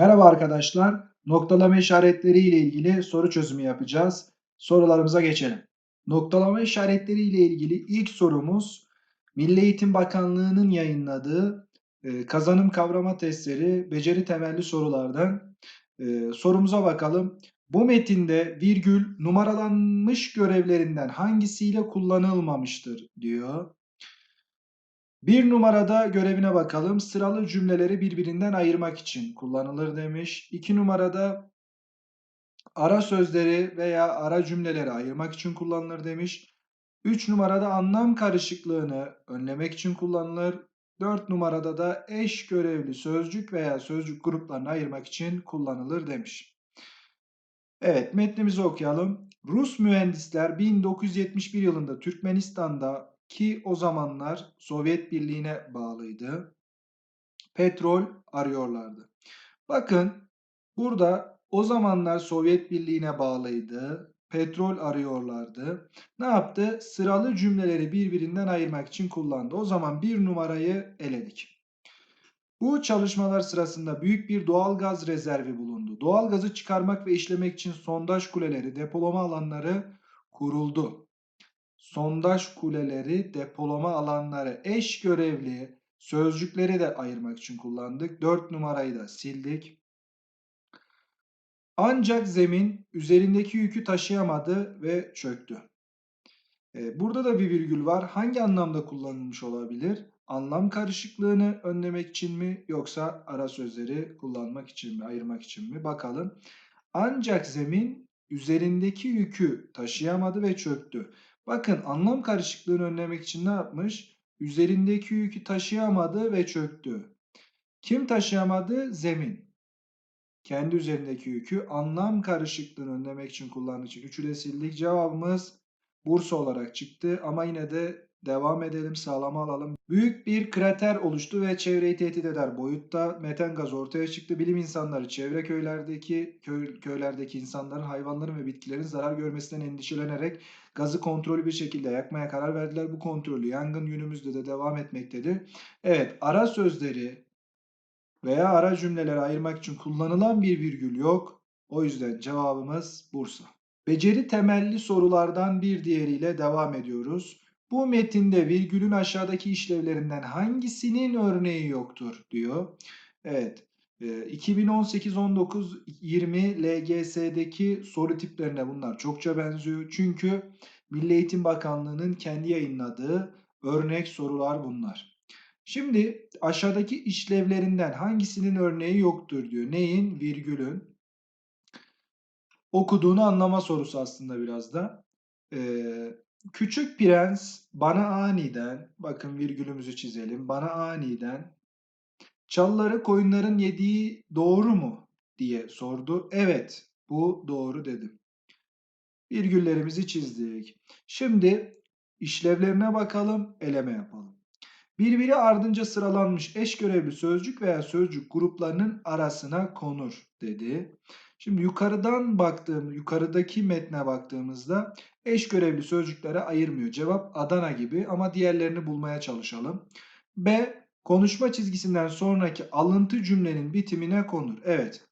Merhaba arkadaşlar. Noktalama işaretleri ile ilgili soru çözümü yapacağız. Sorularımıza geçelim. Noktalama işaretleri ile ilgili ilk sorumuz Milli Eğitim Bakanlığı'nın yayınladığı e, kazanım kavrama testleri beceri temelli sorulardan. E, sorumuza bakalım. Bu metinde virgül numaralanmış görevlerinden hangisiyle kullanılmamıştır diyor. Bir numarada görevine bakalım. Sıralı cümleleri birbirinden ayırmak için kullanılır demiş. İki numarada ara sözleri veya ara cümleleri ayırmak için kullanılır demiş. Üç numarada anlam karışıklığını önlemek için kullanılır. Dört numarada da eş görevli sözcük veya sözcük gruplarını ayırmak için kullanılır demiş. Evet metnimizi okuyalım. Rus mühendisler 1971 yılında Türkmenistan'da ki o zamanlar Sovyet Birliği'ne bağlıydı. Petrol arıyorlardı. Bakın burada o zamanlar Sovyet Birliği'ne bağlıydı. Petrol arıyorlardı. Ne yaptı? Sıralı cümleleri birbirinden ayırmak için kullandı. O zaman bir numarayı eledik. Bu çalışmalar sırasında büyük bir doğal gaz rezervi bulundu. Doğal gazı çıkarmak ve işlemek için sondaj kuleleri, depolama alanları kuruldu sondaj kuleleri, depolama alanları, eş görevli sözcükleri de ayırmak için kullandık. 4 numarayı da sildik. Ancak zemin üzerindeki yükü taşıyamadı ve çöktü. Ee, burada da bir virgül var. Hangi anlamda kullanılmış olabilir? Anlam karışıklığını önlemek için mi yoksa ara sözleri kullanmak için mi, ayırmak için mi? Bakalım. Ancak zemin üzerindeki yükü taşıyamadı ve çöktü. Bakın anlam karışıklığını önlemek için ne yapmış? Üzerindeki yükü taşıyamadı ve çöktü. Kim taşıyamadı? Zemin. Kendi üzerindeki yükü anlam karışıklığını önlemek için kullandığı için üçü de. Cevabımız Bursa olarak çıktı ama yine de devam edelim sağlama alalım. Büyük bir krater oluştu ve çevreyi tehdit eder boyutta metan gazı ortaya çıktı. Bilim insanları çevre köylerdeki köy, köylerdeki insanların, hayvanların ve bitkilerin zarar görmesinden endişelenerek gazı kontrollü bir şekilde yakmaya karar verdiler. Bu kontrolü yangın günümüzde de devam etmektedir. Evet ara sözleri veya ara cümleleri ayırmak için kullanılan bir virgül yok. O yüzden cevabımız Bursa. Beceri temelli sorulardan bir diğeriyle devam ediyoruz. Bu metinde virgülün aşağıdaki işlevlerinden hangisinin örneği yoktur diyor. Evet. 2018-19-20 LGS'deki soru tiplerine bunlar çokça benziyor. Çünkü Milli Eğitim Bakanlığı'nın kendi yayınladığı örnek sorular bunlar. Şimdi aşağıdaki işlevlerinden hangisinin örneği yoktur diyor. Neyin? Virgülün. Okuduğunu anlama sorusu aslında biraz da. Ee, Küçük prens bana aniden, bakın virgülümüzü çizelim, bana aniden çalları koyunların yediği doğru mu diye sordu. Evet, bu doğru dedim. Virgüllerimizi çizdik. Şimdi işlevlerine bakalım, eleme yapalım. Birbiri ardınca sıralanmış eş görevli sözcük veya sözcük gruplarının arasına konur dedi. Şimdi yukarıdan baktığım, yukarıdaki metne baktığımızda eş görevli sözcüklere ayırmıyor. Cevap Adana gibi ama diğerlerini bulmaya çalışalım. B. Konuşma çizgisinden sonraki alıntı cümlenin bitimine konur. Evet.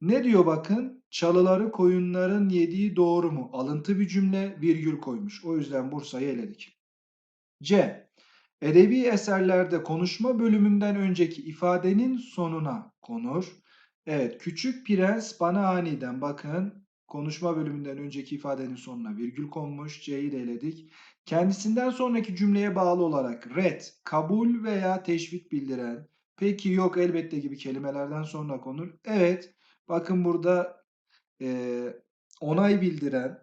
Ne diyor bakın? Çalıları koyunların yediği doğru mu? Alıntı bir cümle virgül koymuş. O yüzden Bursa'yı eledik. C. Edebi eserlerde konuşma bölümünden önceki ifadenin sonuna konur. Evet, küçük prens bana aniden bakın konuşma bölümünden önceki ifadenin sonuna virgül konmuş. C'yi de eledik. Kendisinden sonraki cümleye bağlı olarak red, kabul veya teşvik bildiren, peki yok elbette gibi kelimelerden sonra konur. Evet, bakın burada e, onay bildiren,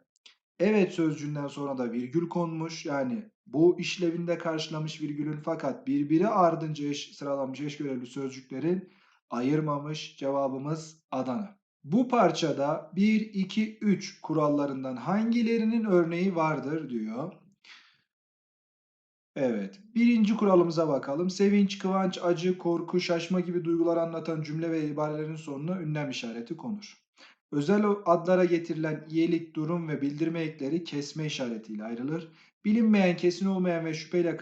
evet sözcüğünden sonra da virgül konmuş. Yani bu işlevinde karşılamış virgülün fakat birbiri ardınca eş, sıralanmış eş görevli sözcüklerin ayırmamış. Cevabımız Adana. Bu parçada 1, 2, 3 kurallarından hangilerinin örneği vardır diyor. Evet. Birinci kuralımıza bakalım. Sevinç, kıvanç, acı, korku, şaşma gibi duygular anlatan cümle ve ibarelerin sonuna ünlem işareti konur. Özel adlara getirilen iyilik, durum ve bildirme ekleri kesme işaretiyle ayrılır. Bilinmeyen, kesin olmayan ve şüpheyle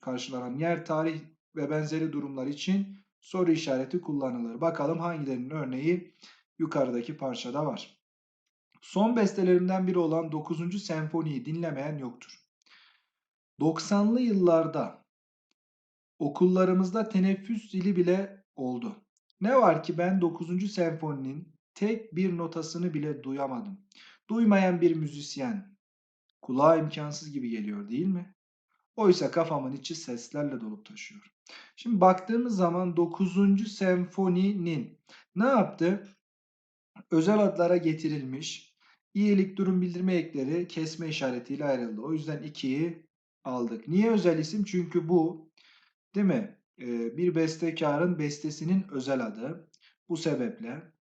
karşılanan yer, tarih ve benzeri durumlar için soru işareti kullanılır. Bakalım hangilerinin örneği yukarıdaki parçada var. Son bestelerimden biri olan 9. senfoniyi dinlemeyen yoktur. 90'lı yıllarda okullarımızda teneffüs zili bile oldu. Ne var ki ben 9. senfoninin tek bir notasını bile duyamadım. Duymayan bir müzisyen kulağa imkansız gibi geliyor değil mi? Oysa kafamın içi seslerle dolup taşıyor. Şimdi baktığımız zaman 9. senfoninin ne yaptı? Özel adlara getirilmiş iyilik durum bildirme ekleri kesme işaretiyle ayrıldı. O yüzden 2'yi aldık. Niye özel isim? Çünkü bu değil mi? Ee, bir bestekarın bestesinin özel adı. Bu sebeple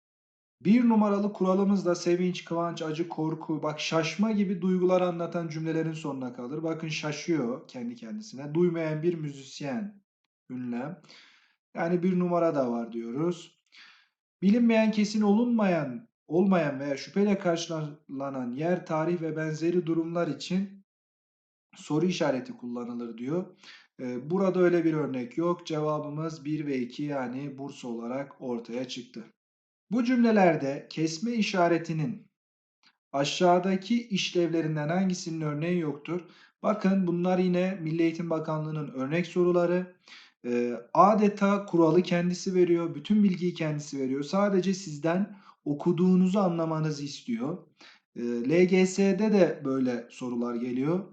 bir numaralı kuralımız da sevinç, kıvanç, acı, korku, bak şaşma gibi duygular anlatan cümlelerin sonuna kalır. Bakın şaşıyor kendi kendisine. Duymayan bir müzisyen ünlem. Yani bir numara da var diyoruz. Bilinmeyen, kesin olunmayan, olmayan veya şüpheyle karşılanan yer, tarih ve benzeri durumlar için soru işareti kullanılır diyor. Ee, burada öyle bir örnek yok. Cevabımız 1 ve 2 yani Bursa olarak ortaya çıktı. Bu cümlelerde kesme işaretinin aşağıdaki işlevlerinden hangisinin örneği yoktur? Bakın bunlar yine Milli Eğitim Bakanlığı'nın örnek soruları. Ee, adeta kuralı kendisi veriyor. Bütün bilgiyi kendisi veriyor. Sadece sizden okuduğunuzu anlamanızı istiyor. Ee, LGS'de de böyle sorular geliyor.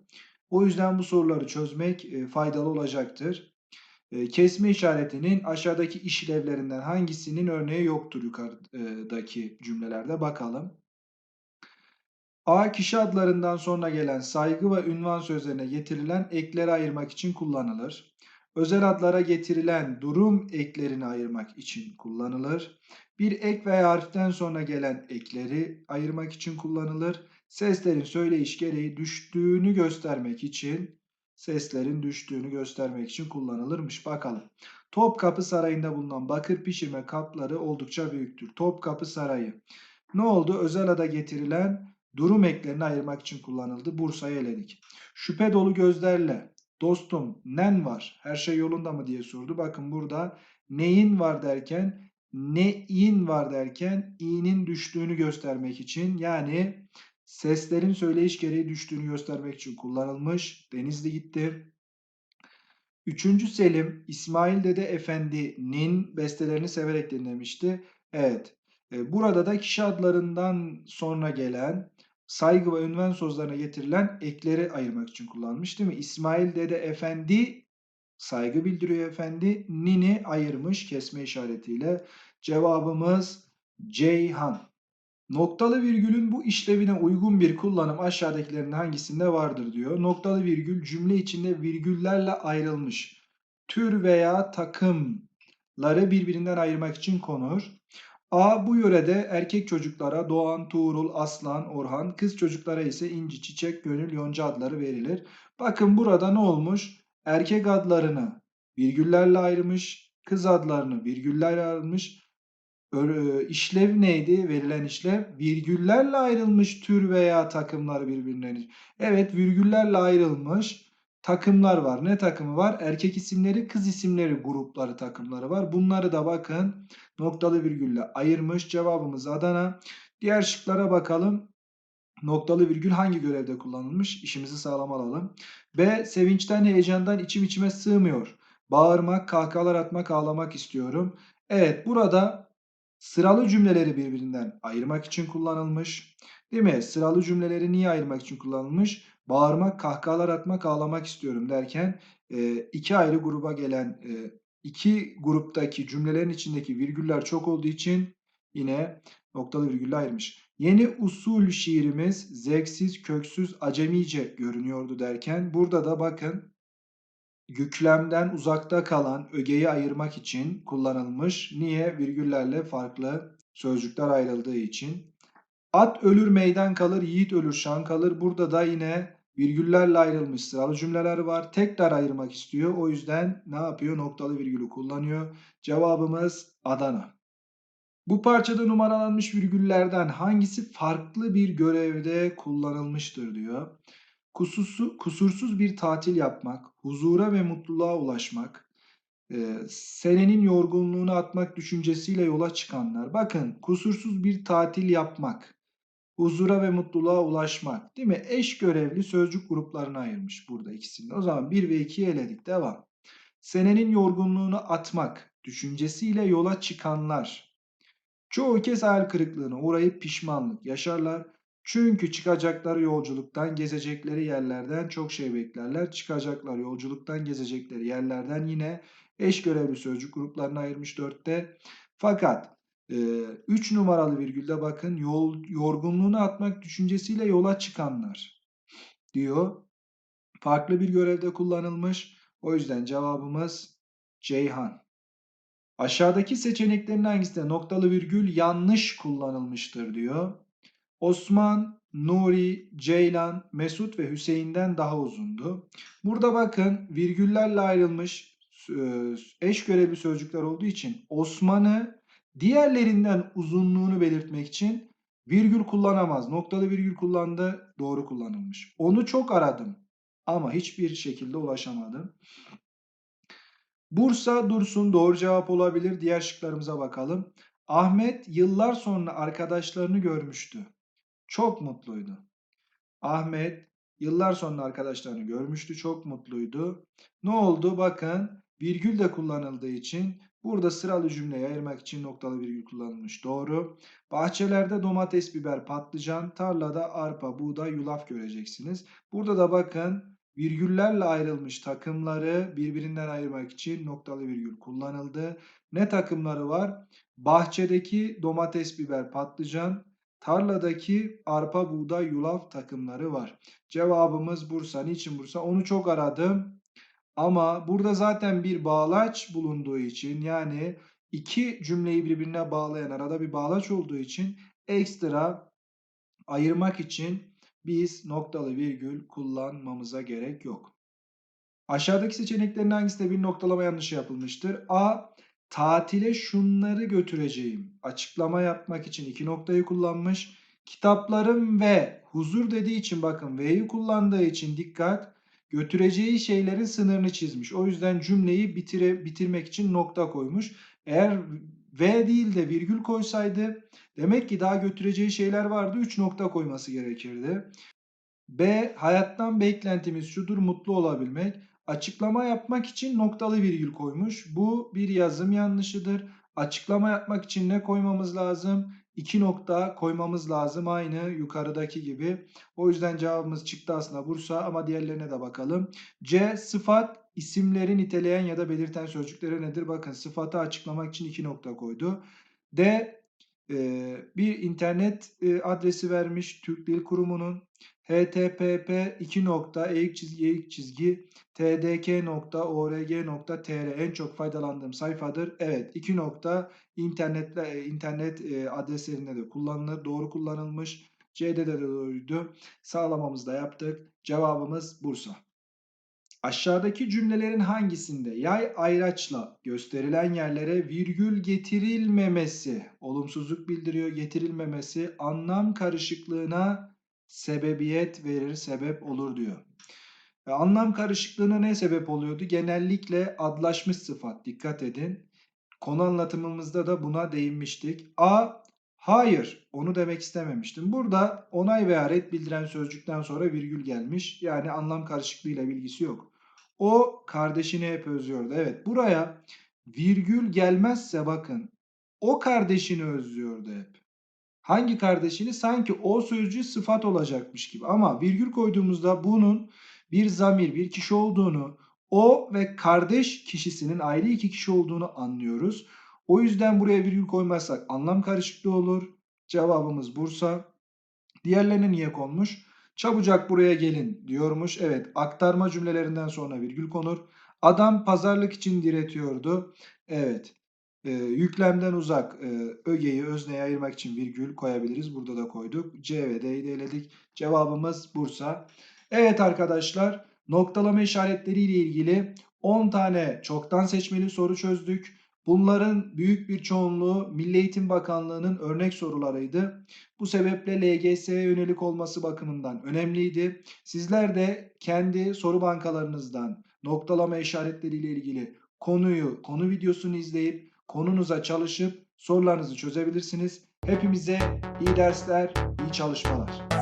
O yüzden bu soruları çözmek e, faydalı olacaktır. E, kesme işaretinin aşağıdaki işlevlerinden hangisinin örneği yoktur yukarıdaki cümlelerde bakalım. A kişi adlarından sonra gelen saygı ve ünvan sözlerine getirilen ekleri ayırmak için kullanılır. Özel adlara getirilen durum eklerini ayırmak için kullanılır. Bir ek veya harften sonra gelen ekleri ayırmak için kullanılır. Seslerin söyleyiş gereği düştüğünü göstermek için seslerin düştüğünü göstermek için kullanılırmış. Bakalım. Topkapı Sarayı'nda bulunan bakır pişirme kapları oldukça büyüktür. Topkapı Sarayı. Ne oldu? Özel ada getirilen durum eklerini ayırmak için kullanıldı. Bursa'yı eledik. Şüphe dolu gözlerle dostum nen var her şey yolunda mı diye sordu. Bakın burada neyin var derken neyin var derken i'nin düştüğünü göstermek için yani seslerin söyleyiş gereği düştüğünü göstermek için kullanılmış. Denizli gitti. Üçüncü Selim İsmail Dede Efendi'nin bestelerini severek dinlemişti. Evet. E, burada da kişi adlarından sonra gelen saygı ve ünvan sözlerine getirilen ekleri ayırmak için kullanmış değil mi? İsmail Dede Efendi saygı bildiriyor efendi. Nini ayırmış kesme işaretiyle. Cevabımız Ceyhan. Noktalı virgülün bu işlevine uygun bir kullanım aşağıdakilerin hangisinde vardır diyor. Noktalı virgül cümle içinde virgüllerle ayrılmış tür veya takımları birbirinden ayırmak için konur. A bu yörede erkek çocuklara Doğan, Tuğrul, Aslan, Orhan, kız çocuklara ise İnci, Çiçek, Gönül, Yonca adları verilir. Bakın burada ne olmuş? Erkek adlarını virgüllerle ayırmış, kız adlarını virgüllerle ayırmış, işlev neydi? Verilen işlev virgüllerle ayrılmış tür veya takımlar birbirinden. Evet virgüllerle ayrılmış takımlar var. Ne takımı var? Erkek isimleri, kız isimleri grupları takımları var. Bunları da bakın noktalı virgülle ayırmış. Cevabımız Adana. Diğer şıklara bakalım. Noktalı virgül hangi görevde kullanılmış? İşimizi sağlam alalım. B. Sevinçten, heyecandan içim içime sığmıyor. Bağırmak, kahkahalar atmak, ağlamak istiyorum. Evet burada Sıralı cümleleri birbirinden ayırmak için kullanılmış. Değil mi? Sıralı cümleleri niye ayırmak için kullanılmış? Bağırmak, kahkahalar atmak, ağlamak istiyorum derken e, iki ayrı gruba gelen e, iki gruptaki cümlelerin içindeki virgüller çok olduğu için yine noktalı virgülle ayırmış. Yeni usul şiirimiz zevksiz, köksüz, acemice görünüyordu derken burada da bakın yüklemden uzakta kalan ögeyi ayırmak için kullanılmış. Niye? Virgüllerle farklı sözcükler ayrıldığı için. At ölür meydan kalır, yiğit ölür şan kalır. Burada da yine virgüllerle ayrılmış sıralı cümleler var. Tekrar ayırmak istiyor. O yüzden ne yapıyor? Noktalı virgülü kullanıyor. Cevabımız Adana. Bu parçada numaralanmış virgüllerden hangisi farklı bir görevde kullanılmıştır diyor. Kusursu, kusursuz bir tatil yapmak, huzura ve mutluluğa ulaşmak, Ee, senenin yorgunluğunu atmak düşüncesiyle yola çıkanlar. Bakın kusursuz bir tatil yapmak, huzura ve mutluluğa ulaşmak değil mi? Eş görevli sözcük gruplarına ayırmış burada ikisini. O zaman 1 ve 2'yi eledik. Devam. Senenin yorgunluğunu atmak düşüncesiyle yola çıkanlar. Çoğu kez hayal kırıklığına uğrayıp pişmanlık yaşarlar. Çünkü çıkacakları yolculuktan, gezecekleri yerlerden çok şey beklerler. Çıkacaklar yolculuktan, gezecekleri yerlerden yine eş görevli sözcük gruplarına ayırmış dörtte. Fakat 3 e, numaralı virgülde bakın yol, yorgunluğunu atmak düşüncesiyle yola çıkanlar diyor. Farklı bir görevde kullanılmış. O yüzden cevabımız Ceyhan. Aşağıdaki seçeneklerin hangisinde noktalı virgül yanlış kullanılmıştır diyor. Osman, Nuri, Ceylan, Mesut ve Hüseyin'den daha uzundu. Burada bakın virgüllerle ayrılmış e, eş görevli sözcükler olduğu için Osman'ı diğerlerinden uzunluğunu belirtmek için virgül kullanamaz. Noktalı virgül kullandı, doğru kullanılmış. Onu çok aradım ama hiçbir şekilde ulaşamadım. Bursa Dursun doğru cevap olabilir. Diğer şıklarımıza bakalım. Ahmet yıllar sonra arkadaşlarını görmüştü. Çok mutluydu. Ahmet yıllar sonra arkadaşlarını görmüştü. Çok mutluydu. Ne oldu? Bakın virgül de kullanıldığı için burada sıralı cümleyi ayırmak için noktalı virgül kullanılmış. Doğru. Bahçelerde domates, biber, patlıcan, tarlada arpa, buğday, yulaf göreceksiniz. Burada da bakın virgüllerle ayrılmış takımları birbirinden ayırmak için noktalı virgül kullanıldı. Ne takımları var? Bahçedeki domates, biber, patlıcan, tarladaki arpa, buğday, yulaf takımları var. Cevabımız Bursa. Niçin Bursa? Onu çok aradım. Ama burada zaten bir bağlaç bulunduğu için yani iki cümleyi birbirine bağlayan arada bir bağlaç olduğu için ekstra ayırmak için biz noktalı virgül kullanmamıza gerek yok. Aşağıdaki seçeneklerin hangisinde bir noktalama yanlışı yapılmıştır? A. Tatile şunları götüreceğim. Açıklama yapmak için iki noktayı kullanmış. Kitaplarım ve huzur dediği için bakın V'yi kullandığı için dikkat. Götüreceği şeylerin sınırını çizmiş. O yüzden cümleyi bitire, bitirmek için nokta koymuş. Eğer V değil de virgül koysaydı demek ki daha götüreceği şeyler vardı. 3 nokta koyması gerekirdi. B. Hayattan beklentimiz şudur mutlu olabilmek. Açıklama yapmak için noktalı virgül koymuş. Bu bir yazım yanlışıdır. Açıklama yapmak için ne koymamız lazım? İki nokta koymamız lazım aynı yukarıdaki gibi. O yüzden cevabımız çıktı aslında Bursa ama diğerlerine de bakalım. C. Sıfat isimleri niteleyen ya da belirten sözcüklere nedir? Bakın sıfatı açıklamak için iki nokta koydu. D. bir internet adresi vermiş Türk Dil Kurumu'nun http 2 nokta eğik çizgi eğik çizgi tdk.org.tr en çok faydalandığım sayfadır. Evet 2 nokta internetle internet adreslerinde de kullanılır. Doğru kullanılmış. C'de de doğruydu. Sağlamamızı da yaptık. Cevabımız Bursa. Aşağıdaki cümlelerin hangisinde yay ayraçla gösterilen yerlere virgül getirilmemesi, olumsuzluk bildiriyor, getirilmemesi anlam karışıklığına sebebiyet verir, sebep olur diyor. Ve anlam karışıklığına ne sebep oluyordu? Genellikle adlaşmış sıfat. Dikkat edin. Konu anlatımımızda da buna değinmiştik. A. Hayır. Onu demek istememiştim. Burada onay veya red bildiren sözcükten sonra virgül gelmiş. Yani anlam karışıklığıyla bilgisi yok. O kardeşini hep özlüyordu. Evet buraya virgül gelmezse bakın o kardeşini özlüyordu hep. Hangi kardeşini? Sanki o sözcüğü sıfat olacakmış gibi. Ama virgül koyduğumuzda bunun bir zamir, bir kişi olduğunu, o ve kardeş kişisinin ayrı iki kişi olduğunu anlıyoruz. O yüzden buraya virgül koymazsak anlam karışıklığı olur. Cevabımız Bursa. Diğerlerine niye konmuş? Çabucak buraya gelin diyormuş. Evet aktarma cümlelerinden sonra virgül konur. Adam pazarlık için diretiyordu. Evet e, yüklemden uzak e, ögeyi özneye ayırmak için virgül koyabiliriz. Burada da koyduk. C ve D'yi de eledik. Cevabımız Bursa. Evet arkadaşlar noktalama işaretleri ile ilgili 10 tane çoktan seçmeli soru çözdük. Bunların büyük bir çoğunluğu Milli Eğitim Bakanlığı'nın örnek sorularıydı. Bu sebeple LGS'ye yönelik olması bakımından önemliydi. Sizler de kendi soru bankalarınızdan noktalama işaretleriyle ilgili konuyu, konu videosunu izleyip konunuza çalışıp sorularınızı çözebilirsiniz. Hepimize iyi dersler, iyi çalışmalar.